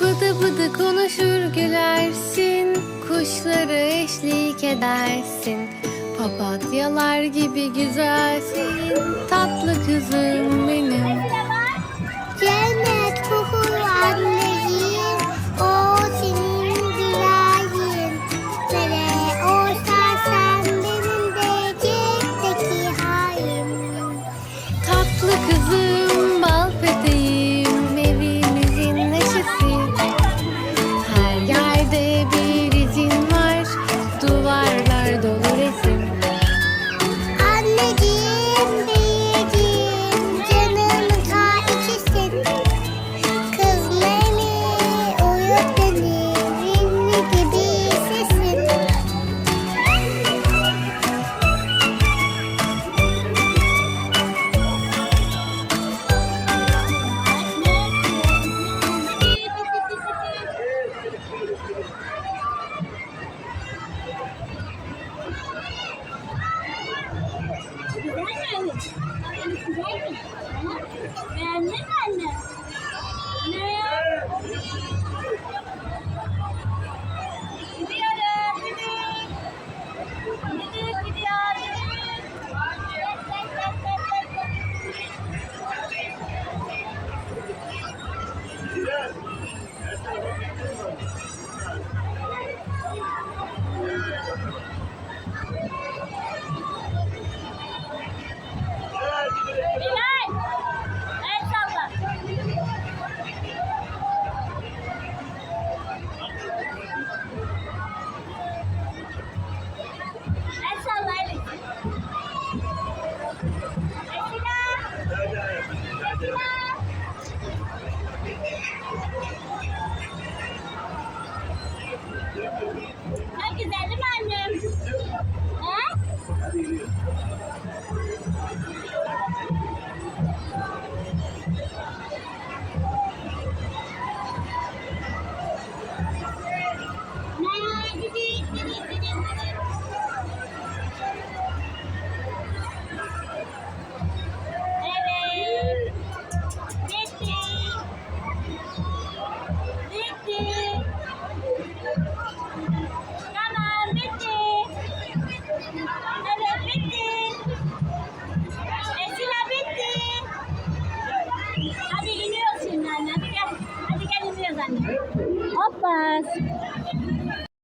Bıdı bıdı konuşur gülersin Kuşları eşlik edersin. Papatyalar gibi güzelsin Tatlı kızım Güzel mi? Güzel mi? Beğendin mi anne? Ne? Gidiyorum, gidiyorum. Gidiyoruz, gidiyoruz. más.